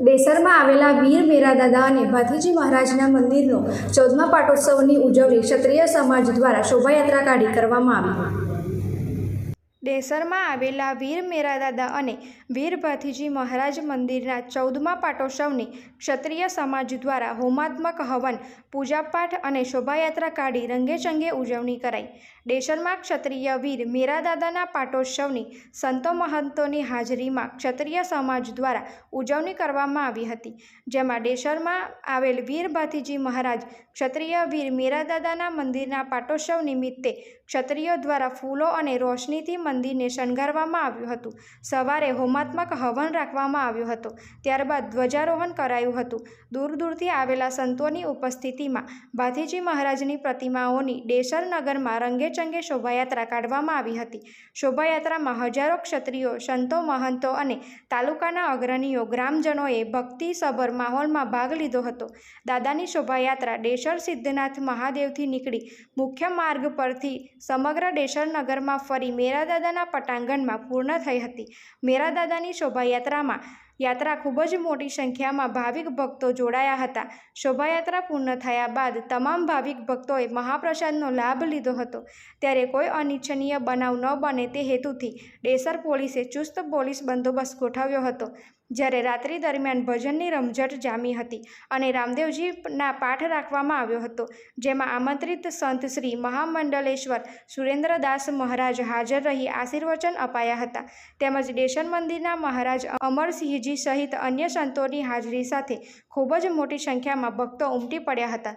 ડેસરમાં આવેલા વીર મેરાદાદા અને ભાથીજી મહારાજના મંદિરનો ચૌદમા પાટોત્સવની ઉજવણી ક્ષત્રિય સમાજ દ્વારા શોભાયાત્રા કાઢી કરવામાં આવી. ડેસરમાં આવેલા વીર મેરાદાદા અને વીર ભાથીજી મહારાજ મંદિરના ચૌદમા પાટોત્સવની ક્ષત્રિય સમાજ દ્વારા હોમાત્મક હવન, પૂજાપાઠ અને શોભાયાત્રા કાઢી રંગેચંગે ઉજવણી કરાઈ. ડેસરમાં ક્ષત્રિય વીર મેરાદાદાના પાટોત્સવની સંતો મહંતોની હાજરીમાં ક્ષત્રિય સમાજ દ્વારા ઉજવણી કરવામાં આવી હતી, જેમાં ડેસરમાં આવેલ વીર ભાથીજી મહારાજ ક્ષત્રિય વીર મેરાદાદાના મંદિરના પાટોત્સવ નિમિત્તે ક્ષત્રિયો દ્વારા ફૂલો અને રોશનીથી મંદિરને શણગારવામાં આવ્યું હતું. સવારે હોમાત્મક હવન રાખવામાં આવ્યો હતો. ત્યારબાદ ધ્વજારોહણ કરાયું હતું. દૂર દૂરથી આવેલા સંતોની ઉપસ્થિતિમાં ભાથીજી મહારાજની પ્રતિમાઓની ડેસર નગરમાં રંગેચંગે શોભાયાત્રા કાઢવામાં આવી હતી. શોભાયાત્રામાં હજારો ક્ષત્રિયો, સંતો, મહંતો અને તાલુકાના અગ્રણીઓ, ગ્રામજનોએ ભક્તિસભર માહોલમાં ભાગ લીધો હતો. દાદાની શોભાયાત્રા ડેસર સિદ્ધનાથ મહાદેવથી નીકળી મુખ્ય માર્ગ પરથી સમગ્ર ડેસર નગરમાં ફરી મેરાદાદાના પટાંગણમાં પૂર્ણ થઈ હતી. મેરાદાદાની શોભાયાત્રામાં યાત્રા ખૂબ જ મોટી સંખ્યામાં ભાવિક ભક્તો જોડાયા હતા. શોભાયાત્રા પૂર્ણ થયા બાદ તમામ ભાવિક ભક્તોએ મહાપ્રસાદનો લાભ લીધો હતો. ત્યારે કોઈ અનિચ્છનીય બનાવ ન બને તે હેતુથી ડેસર પોલીસે ચુસ્ત પોલીસ બંદોબસ્ત ગોઠવ્યો હતો. જ્યારે રાત્રિ દરમિયાન ભજનની રમઝટ જામી હતી અને રામદેવજીના પાઠ રાખવામાં આવ્યો હતો, જેમાં આમંત્રિત સંત શ્રી મહામંડલેશ્વર સુરેન્દ્રદાસ મહારાજ હાજર રહી આશીર્વચન અપાયા હતા. તેમજ ડેશન મંદિરના મહારાજ અમરસિંહજી સહિત અન્ય સંતોની હાજરી સાથે ખૂબ જ મોટી સંખ્યામાં ભક્તો ઉમટી પડ્યા હતા.